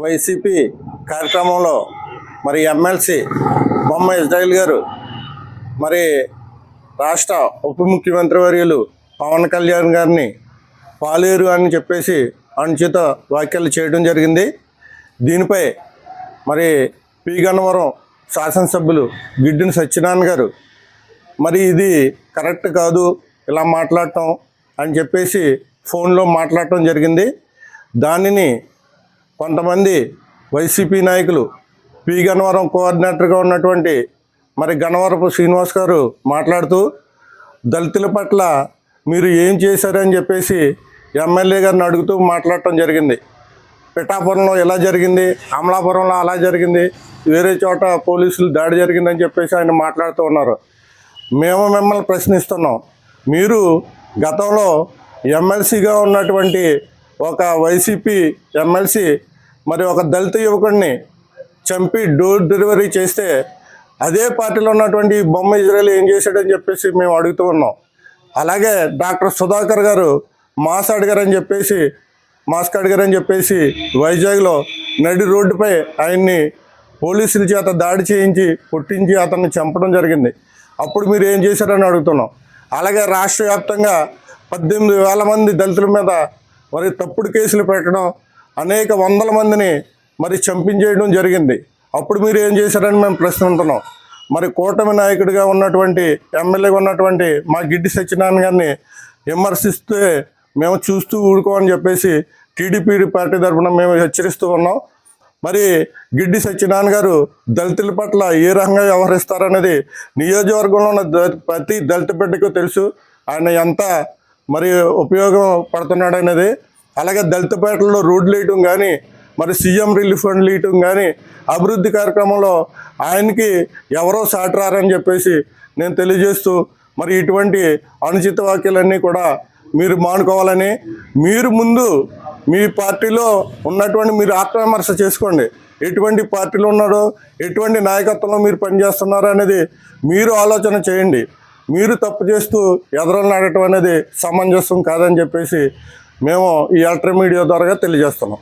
YCP కార్యక్రమంలో మరి MLC బొమ్మ ఇజ్రాయిల్ గారు మరి రాష్ట్ర ఉప ముఖ్యమంత్రి వర్యులు పవన్ కళ్యాణ్ గారిని పాలేరు అని చెప్పేసి అనుచిత వ్యాఖ్యలు చేయడం జరిగింది. దీనిపై మరి పి. గన్నవరం శాసనసభ్యులు గిడ్డిన సత్యనారాయణ గారు మరి ఇది కరెక్ట్ కాదు ఇలా మాట్లాడటం అని చెప్పేసి ఫోన్లో మాట్లాడటం జరిగింది. దానిని కొంతమంది వైసీపీ నాయకులు పి. గన్నవరం కోఆర్డినేటర్గా ఉన్నటువంటి మరి గన్నవరపు శ్రీనివాస్ గారు మాట్లాడుతూ దళితుల పట్ల మీరు ఏం చేశారని చెప్పేసి ఎమ్మెల్యే గారిని అడుగుతూ మాట్లాడటం జరిగింది. పిఠాపురంలో ఎలా జరిగింది? అమలాపురంలో అలా జరిగింది? వేరే చోట పోలీసులు దాడి జరిగిందని చెప్పేసి ఆయన మాట్లాడుతూ ఉన్నారు. మేము మిమ్మల్ని ప్రశ్నిస్తున్నాం. మీరు గతంలో ఎమ్మెల్సీగా ఉన్నటువంటి ఒక వైసీపీ ఎమ్మెల్సీ మరి ఒక దళిత యువకుడిని చంపి డోర్ డెలివరీ చేస్తే అదే పార్టీలో ఉన్నటువంటి బొమ్మ ఇజ్రాయల్ ఏం చేశాడని చెప్పేసి మేము అడుగుతూ ఉన్నాం. అలాగే డాక్టర్ సుధాకర్ గారు మాస్ అడిగారని చెప్పేసి మాస్క్ అడిగారని చెప్పేసి వైజాగ్లో నడి రోడ్డుపై ఆయన్ని పోలీసుల చేత దాడి చేయించి కొట్టించి అతన్ని చంపడం జరిగింది. అప్పుడు మీరు ఏం చేశారని అడుగుతున్నాం. అలాగే రాష్ట్ర వ్యాప్తంగా పద్దెనిమిది వేల మంది దళితుల మీద మరి తప్పుడు కేసులు పెట్టడం అనేక వందల మందిని మరి చంపించేయడం జరిగింది. అప్పుడు మీరు ఏం చేశారని మేము ప్రశ్నిస్తున్నాం మరి కూటమి నాయకుడిగా ఉన్నటువంటి ఎమ్మెల్యేగా ఉన్నటువంటి మా గిడ్డి సత్యనారాయణ గారిని విమర్శిస్తే మేము చూస్తూ ఊడుకోమని చెప్పేసి టీడీపీ పార్టీ తరఫున మేము హెచ్చరిస్తూ ఉన్నాం. మరి గిడ్డి సత్యనారాయణ గారు దళితుల పట్ల ఏ రకంగా వ్యవహరిస్తారనేది నియోజకవర్గంలో ఉన్న ప్రతి దళిత బిడ్డకు తెలుసు. ఆయన ఎంత మరి ఉపయోగం అలాగే దళితపేటలో రోడ్లు వేయటం కానీ మరి సీఎం రిలీఫ్ ఫండ్లు ఇవ్వటం కానీ అభివృద్ధి కార్యక్రమంలో ఆయనకి ఎవరో సాటరారని చెప్పేసి నేను తెలియజేస్తూ మరి ఇటువంటి అనుచిత వాక్యాలన్నీ కూడా మీరు మానుకోవాలని మీరు ముందు మీ పార్టీలో ఉన్నటువంటి మీరు ఆత్మవిమర్శ చేసుకోండి. ఎటువంటి పార్టీలో ఉన్నారో ఎటువంటి నాయకత్వంలో మీరు పనిచేస్తున్నారో అనేది మీరు ఆలోచన చేయండి. మీరు తప్పు చేస్తూ ఎదరలు నాడటం అనేది సమంజసం కాదని చెప్పేసి మేము ఈ ఎలక్ట్రిక్ మీడియా ద్వారా తెలియజేస్తున్నాం.